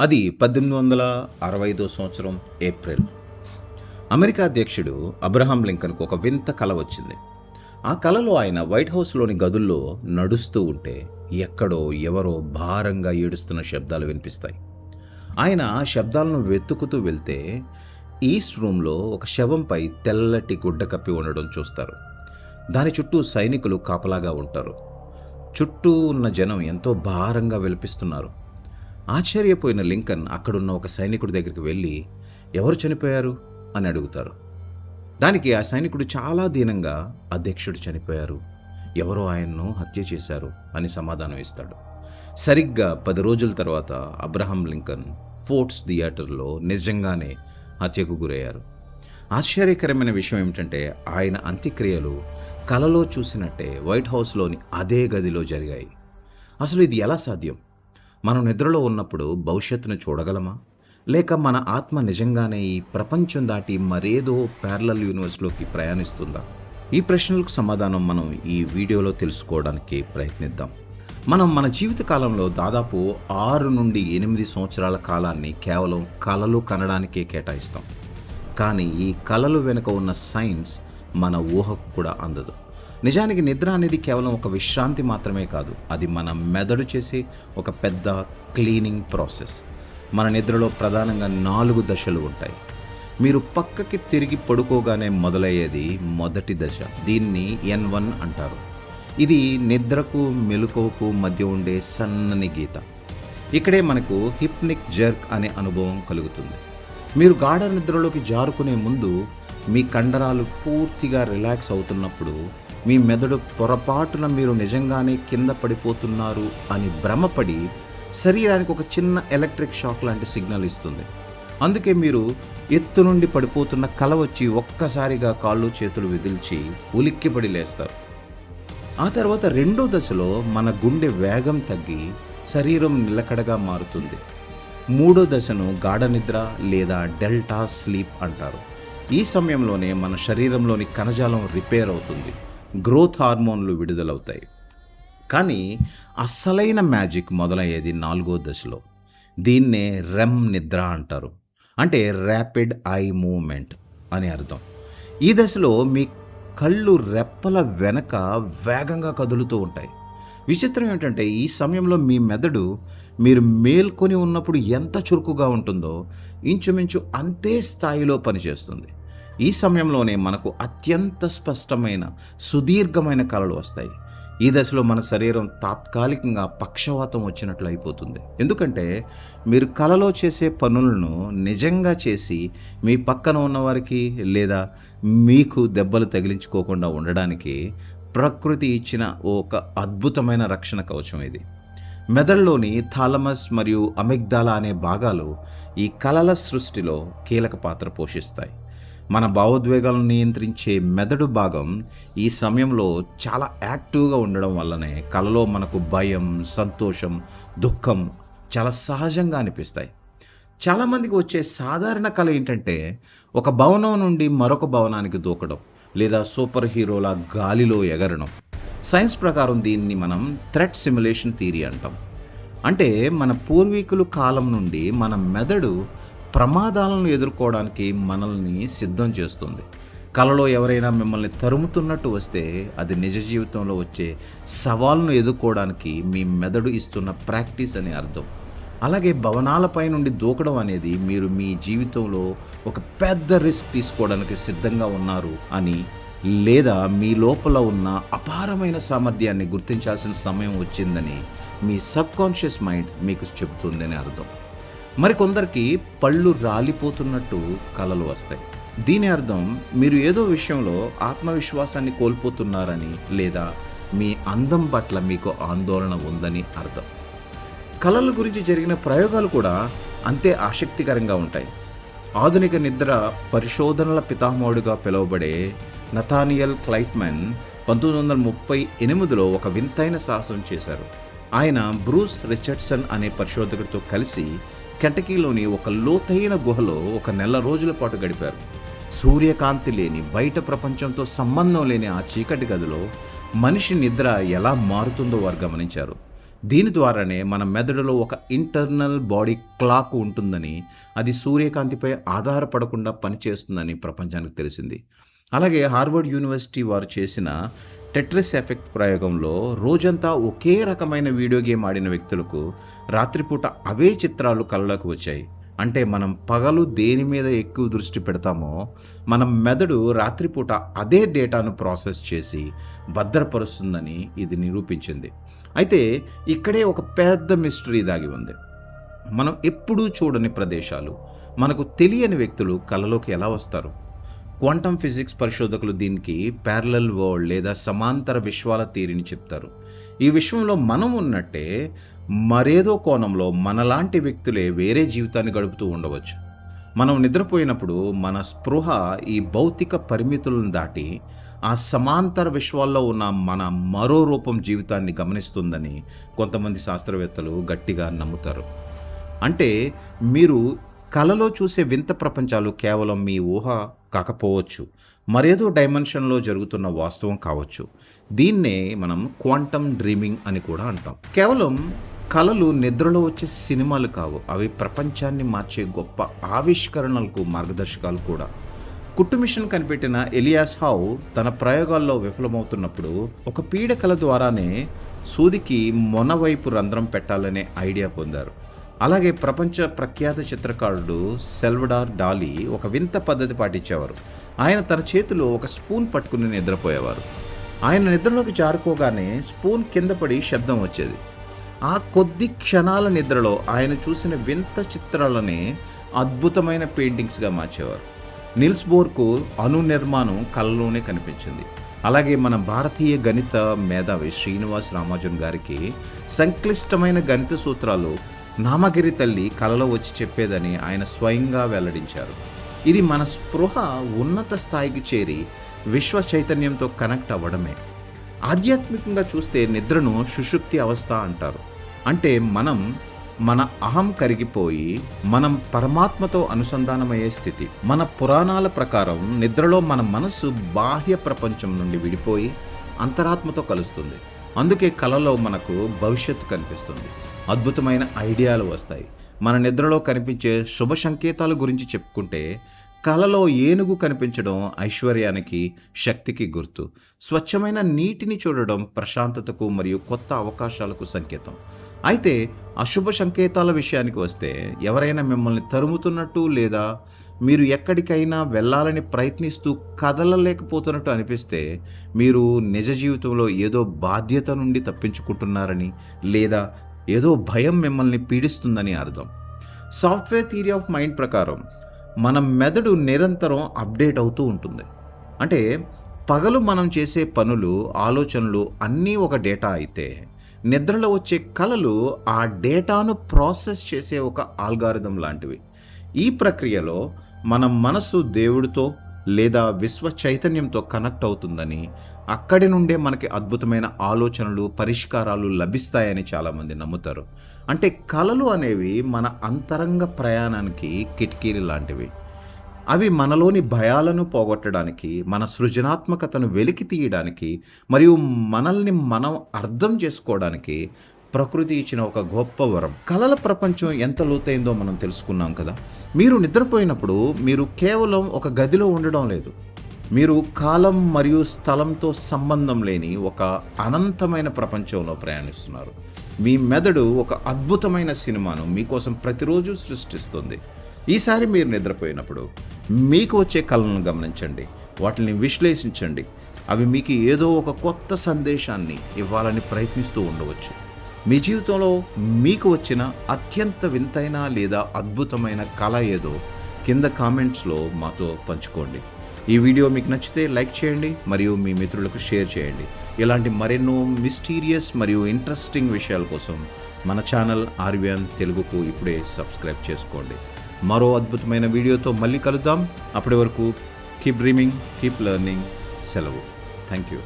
అది పద్దెనిమిది వందల అరవై ఐదో సంవత్సరం ఏప్రిల్. అమెరికా అధ్యక్షుడు అబ్రహాం లింకన్కు ఒక వింత కల వచ్చింది. ఆ కలలో ఆయన వైట్ హౌస్లోని గదుల్లో నడుస్తూ ఉంటే ఎక్కడో ఎవరో భారంగా ఏడుస్తున్న శబ్దాలు వినిపిస్తాయి. ఆయన ఆ శబ్దాలను వెతుకుతూ వెళ్తే ఈస్ట్ రూమ్లో ఒక శవంపై తెల్లటి గుడ్డ కప్పి ఉండడం చూస్తారు. దాని చుట్టూ సైనికులు కాపలాగా ఉంటారు. చుట్టూ ఉన్న జనం ఎంతో భారంగా విలపిస్తున్నారు. ఆశ్చర్యపోయిన లింకన్ అక్కడున్న ఒక సైనికుడి దగ్గరికి వెళ్ళి ఎవరు చనిపోయారు? అని అడుగుతారు. దానికి ఆ సైనికుడు చాలా దీనంగా అధ్యక్షుడు చనిపోయారు. ఎవరో ఆయన్ను హత్య చేశారు అని సమాధానం ఇస్తాడు. సరిగ్గా పది రోజుల తర్వాత అబ్రహం లింకన్ ఫోర్ట్స్ థియేటర్లో నిజంగానే హత్యకు గురయ్యారు. ఆశ్చర్యకరమైన విషయం ఏమిటంటే ఆయన అంత్యక్రియలు కలలో చూసినట్టే వైట్ హౌస్లోని అదే గదిలో జరిగాయి. అసలు ఇది ఎలా సాధ్యం? మనం నిద్రలో ఉన్నప్పుడు భవిష్యత్తును చూడగలమా? లేక మన ఆత్మ నిజంగానే ఈ ప్రపంచం దాటి మరేదో ప్యారలల్ యూనివర్స్లోకి ప్రయాణిస్తుందా? ఈ ప్రశ్నలకు సమాధానం మనం ఈ వీడియోలో తెలుసుకోవడానికి ప్రయత్నిద్దాం. మనం మన జీవిత కాలంలో దాదాపు ఆరు నుండి ఎనిమిది సంవత్సరాల కాలాన్ని కేవలం కలలు కనడానికే కేటాయిస్తాం. కానీ ఈ కలలు వెనుక ఉన్న సైన్స్ మన ఊహకు కూడా అందదు. నిజానికి నిద్ర అనేది కేవలం ఒక విశ్రాంతి మాత్రమే కాదు. అది మన మెదడు చేసే ఒక పెద్ద క్లీనింగ్ ప్రాసెస్. మన నిద్రలో ప్రధానంగా నాలుగు దశలు ఉంటాయి. మీరు పక్కకి తిరిగి పడుకోగానే మొదలయ్యేది మొదటి దశ. దీన్ని ఎన్ వన్ అంటారు. ఇది నిద్రకు మెలుకోకు మధ్య ఉండే సన్నని గీత. ఇక్కడే మనకు హిప్నిక్ జర్క్ అనే అనుభవం కలుగుతుంది. మీరు గాఢ నిద్రలోకి జారుకునే ముందు మీ కండరాలు పూర్తిగా రిలాక్స్ అవుతున్నప్పుడు మీ మెదడు పొరపాటున మీరు నిజంగానే కింద పడిపోతున్నారు అని భ్రమపడి శరీరానికి ఒక చిన్న ఎలక్ట్రిక్ షాక్ లాంటి సిగ్నల్ ఇస్తుంది. అందుకే మీరు ఎత్తు నుండి పడిపోతున్న కల వచ్చి ఒక్కసారిగా కాళ్ళు చేతులు విదిల్చి ఉలిక్కిపడి లేస్తారు. ఆ తర్వాత రెండో దశలో మన గుండె వేగం తగ్గి శరీరం నిలకడగా మారుతుంది. మూడో దశను గాఢ నిద్ర లేదా డెల్టా స్లీప్ అంటారు. ఈ సమయంలోనే మన శరీరంలోని కణజాలం రిపేర్ అవుతుంది. గ్రోత్ హార్మోన్లు విడుదలవుతాయి. కానీ అస్సలైన మ్యాజిక్ మొదలయ్యేది నాలుగో దశలో. దీన్నే రెమ్ నిద్ర అంటారు. అంటే ర్యాపిడ్ ఐ మూమెంట్ అని అర్థం. ఈ దశలో మీ కళ్ళు రెప్పల వెనక వేగంగా కదులుతూ ఉంటాయి. విచిత్రం ఏంటంటే ఈ సమయంలో మీ మెదడు మీరు మేల్కొని ఉన్నప్పుడు ఎంత చురుకుగా ఉంటుందో ఇంచుమించు అంతే స్థాయిలో పనిచేస్తుంది. ఈ సమయంలోనే మనకు అత్యంత స్పష్టమైన సుదీర్ఘమైన కళలు వస్తాయి. ఈ దశలో మన శరీరం తాత్కాలికంగా పక్షవాతం వచ్చినట్లు అయిపోతుంది. ఎందుకంటే మీరు కలలో చేసే పనులను నిజంగా చేసి మీ పక్కన ఉన్నవారికి లేదా మీకు దెబ్బలు తగిలించుకోకుండా ఉండడానికి ప్రకృతి ఇచ్చిన ఒక అద్భుతమైన రక్షణ కవచం ఇది. మెదడులోని థాలమస్ మరియు అమిగ్దాల అనే భాగాలు ఈ కలల సృష్టిలో కీలక పాత్ర పోషిస్తాయి. మన భావోద్వేగాలను నియంత్రించే మెదడు భాగం ఈ సమయంలో చాలా యాక్టివ్గా ఉండడం వల్లనే కలలో మనకు భయం సంతోషం దుఃఖం చాలా సహజంగా అనిపిస్తాయి. చాలామందికి వచ్చే సాధారణ కళ ఏంటంటే ఒక భవనం నుండి మరొక భవనానికి దూకడం లేదా సూపర్ హీరోల గాలిలో ఎగరడం. సైన్స్ ప్రకారం దీన్ని మనం థ్రెట్ సిమ్యులేషన్ థీరీ అంటాం. అంటే మన పూర్వీకులు కాలం నుండి మన మెదడు ప్రమాదాలను ఎదుర్కోవడానికి మనల్ని సిద్ధం చేస్తుంది. కలలో ఎవరైనా మిమ్మల్ని తరుముతున్నట్టు వస్తే అది నిజ జీవితంలో వచ్చే సవాల్ను ఎదుర్కోవడానికి మీ మెదడు ఇస్తున్న ప్రాక్టీస్ అని అర్థం. అలాగే భవనాలపై నుండి దూకడం అనేది మీరు మీ జీవితంలో ఒక పెద్ద రిస్క్ తీసుకోవడానికి సిద్ధంగా ఉన్నారు అని లేదా మీ లోపల ఉన్న అపారమైన సామర్థ్యాన్ని గుర్తించాల్సిన సమయం వచ్చిందని మీ సబ్ కాన్షియస్ మైండ్ మీకు చెబుతుందని అర్థం. మరికొందరికి పళ్ళు రాలిపోతున్నట్టు కలలు వస్తాయి. దీని అర్థం మీరు ఏదో విషయంలో ఆత్మవిశ్వాసాన్ని కోల్పోతున్నారని లేదా మీ అందం పట్ల మీకు ఆందోళన ఉందని అర్థం. కళల గురించి జరిగిన ప్రయోగాలు కూడా అంతే ఆసక్తికరంగా ఉంటాయి. ఆధునిక నిద్ర పరిశోధనల పితామహుడిగా పిలువబడే నథానియల్ క్లైట్మెన్ పంతొమ్మిది వందల ముప్పై ఎనిమిదిలో ఒక వింతైన సాహసం చేశారు. ఆయన బ్రూస్ రిచర్డ్సన్ అనే పరిశోధకుడితో కలిసి కెంటకీలోని ఒక లోతైన గుహలో ఒక నెల రోజుల పాటు గడిపారు. సూర్యకాంతి లేని బయట ప్రపంచంతో సంబంధం లేని ఆ చీకటి గదిలో మనిషి నిద్ర ఎలా మారుతుందో వారు గమనించారు. దీని ద్వారానే మన మెదడులో ఒక ఇంటర్నల్ బాడీ క్లాక్ ఉంటుందని అది సూర్యకాంతిపై ఆధారపడకుండా పనిచేస్తుందని ప్రపంచానికి తెలిసింది. అలాగే హార్వర్డ్ యూనివర్సిటీ వారు చేసిన టెట్రిస్ ఎఫెక్ట్ ప్రయోగంలో రోజంతా ఒకే రకమైన వీడియో గేమ్ ఆడిన వ్యక్తులకు రాత్రిపూట అవే చిత్రాలు కళ్ళలోకి వచ్చాయి. అంటే మనం పగలు దేని మీద ఎక్కువ దృష్టి పెడతామో మన మెదడు రాత్రిపూట అదే డేటాను ప్రాసెస్ చేసి భద్రపరుస్తుందని ఇది నిరూపించింది. అయితే ఇక్కడే ఒక పెద్ద మిస్టరీ దాగి ఉంది. మనం ఎప్పుడూ చూడని ప్రదేశాలు మనకు తెలియని వ్యక్తులు కళలోకి ఎలా వస్తారు? క్వాంటమ్ ఫిజిక్స్ పరిశోధకులు దీనికి ప్యారలల్ వరల్డ్ లేదా సమాంతర విశ్వాల థియరీని చెప్తారు. ఈ విశ్వంలో మనం ఉన్నట్టే మరేదో కోణంలో మనలాంటి వ్యక్తులే వేరే జీవితాన్ని గడుపుతూ ఉండవచ్చు. మనం నిద్రపోయినప్పుడు మన స్పృహ ఈ భౌతిక పరిమితులను దాటి ఆ సమాంతర విశ్వాల్లో ఉన్న మన మరో రూపం జీవితాన్ని గమనిస్తుందని కొంతమంది శాస్త్రవేత్తలు గట్టిగా నమ్ముతారు. అంటే మీరు కలలో చూసే వింత ప్రపంచాలు కేవలం మీ ఊహ కాకపోవచ్చు మరేదో డైమెన్షన్లో జరుగుతున్న వాస్తవం కావచ్చు. దీన్నే మనం క్వాంటమ్ డ్రీమింగ్ అని కూడా అంటాం. కేవలం కళలు నిద్రలో వచ్చే సినిమాలు కావు అవి ప్రపంచాన్ని మార్చే గొప్ప ఆవిష్కరణలకు మార్గదర్శకాలు కూడా. కుట్టు మిషన్ కనిపెట్టిన ఎలియాస్ హౌ తన ప్రయోగాల్లో విఫలమవుతున్నప్పుడు ఒక పీడకల ద్వారానే సూదికి మొన వైపు రంధ్రం పెట్టాలనే ఐడియా పొందారు. అలాగే ప్రపంచ ప్రఖ్యాత చిత్రకారుడు సెల్వడార్ డాలీ ఒక వింత పద్ధతి పాటించేవారు. ఆయన తన చేతిలో ఒక స్పూన్ పట్టుకుని నిద్రపోయేవారు. ఆయన నిద్రలోకి జారుకోగానే స్పూన్ కింద పడి శబ్దం వచ్చేది. ఆ కొద్ది క్షణాల నిద్రలో ఆయన చూసిన వింత చిత్రాలనే అద్భుతమైన పెయింటింగ్స్గా మార్చేవారు. నిల్స్ బోర్కు అణు నిర్మాణం కళ్ళలోనే కనిపించింది. అలాగే మన భారతీయ గణిత మేధావి శ్రీనివాస్ రామానుజన్ గారికి సంక్లిష్టమైన గణిత సూత్రాలు నామగిరి తల్లి కలలో వచ్చి చెప్పేదని ఆయన స్వయంగా వెల్లడించారు. ఇది మన స్పృహ ఉన్నత స్థాయికి చేరి విశ్వ చైతన్యంతో కనెక్ట్ అవ్వడమే. ఆధ్యాత్మికంగా చూస్తే నిద్రను సుషుప్తి అవస్థ అంటారు. అంటే మనం మన అహం కరిగిపోయి మనం పరమాత్మతో అనుసంధానమయ్యే స్థితి. మన పురాణాల ప్రకారం నిద్రలో మన మనసు బాహ్య ప్రపంచం నుండి విడిపోయి అంతరాత్మతో కలుస్తుంది. అందుకే కలలో మనకు భవిష్యత్తు కనిపిస్తుంది. అద్భుతమైన ఐడియాలు వస్తాయి. మన నిద్రలో కనిపించే శుభ సంకేతాల గురించి చెప్పుకుంటే కలలో ఏనుగు కనిపించడం ఐశ్వర్యానికి శక్తికి గుర్తు. స్వచ్ఛమైన నీటిని చూడడం ప్రశాంతతకు మరియు కొత్త అవకాశాలకు సంకేతం. అయితే అశుభ సంకేతాల విషయానికి వస్తే ఎవరైనా మిమ్మల్ని తరుముతున్నట్టు లేదా మీరు ఎక్కడికైనా వెళ్ళాలని ప్రయత్నిస్తూ కదలలేకపోతున్నట్టు అనిపిస్తే మీరు నిజ జీవితంలో ఏదో బాధ్యత నుండి తప్పించుకుంటున్నారని లేదా ఏదో భయం మిమ్మల్ని పీడిస్తుందని అర్థం. సాఫ్ట్వేర్ థియరీ ఆఫ్ మైండ్ ప్రకారం మన మెదడు నిరంతరం అప్డేట్ అవుతూ ఉంటుంది. అంటే పగలు మనం చేసే పనులు ఆలోచనలు అన్నీ ఒక డేటా అయితే నిద్రలో వచ్చే కళలు ఆ డేటాను ప్రాసెస్ చేసే ఒక ఆల్గారిథం లాంటివి. ఈ ప్రక్రియలో మన మనసు దేవుడితో లేదా విశ్వ చైతన్యంతో కనెక్ట్ అవుతుందని అక్కడి నుండే మనకి అద్భుతమైన ఆలోచనలు పరిష్కారాలు లభిస్తాయని చాలామంది నమ్ముతారు. అంటే కళలు అనేవి మన అంతరంగ ప్రయాణానికి కిటికీలు లాంటివి. అవి మనలోని భయాలను పోగొట్టడానికి మన సృజనాత్మకతను వెలికి తీయడానికి మరియు మనల్ని మనం అర్థం చేసుకోవడానికి ప్రకృతి ఇచ్చిన ఒక గొప్ప వరం. కళల ప్రపంచం ఎంత లోతైందో మనం తెలుసుకున్నాం కదా. మీరు నిద్రపోయినప్పుడు మీరు కేవలం ఒక గదిలో ఉండడం లేదు. మీరు కాలం మరియు స్థలంతో సంబంధం లేని ఒక అనంతమైన ప్రపంచంలో ప్రయాణిస్తున్నారు. మీ మెదడు ఒక అద్భుతమైన సినిమాను మీకోసం ప్రతిరోజు సృష్టిస్తుంది. ఈసారి మీరు నిద్రపోయినప్పుడు మీకు వచ్చే కళలను గమనించండి. వాటిని విశ్లేషించండి. అవి మీకు ఏదో ఒక కొత్త సందేశాన్ని ఇవ్వాలని ప్రయత్నిస్తూ ఉండవచ్చు. మీ జీవితంలో మీకు వచ్చిన అత్యంత వింతైన లేదా అద్భుతమైన కళ ఏదో కింద కామెంట్స్లో మాతో పంచుకోండి. ఈ వీడియో మీకు నచ్చితే లైక్ చేయండి మరియు మీ మిత్రులకు షేర్ చేయండి. ఇలాంటి మరెన్నో మిస్టీరియస్ మరియు ఇంట్రెస్టింగ్ విషయాల కోసం మన ఛానల్ ఆర్వియన్ తెలుగుకు ఇప్పుడే సబ్స్క్రైబ్ చేసుకోండి. మరో అద్భుతమైన వీడియోతో మళ్ళీ కలుద్దాం. అప్పటి వరకు కీప్ డ్రీమింగ్ కీప్ లెర్నింగ్ సెలవు. Thank you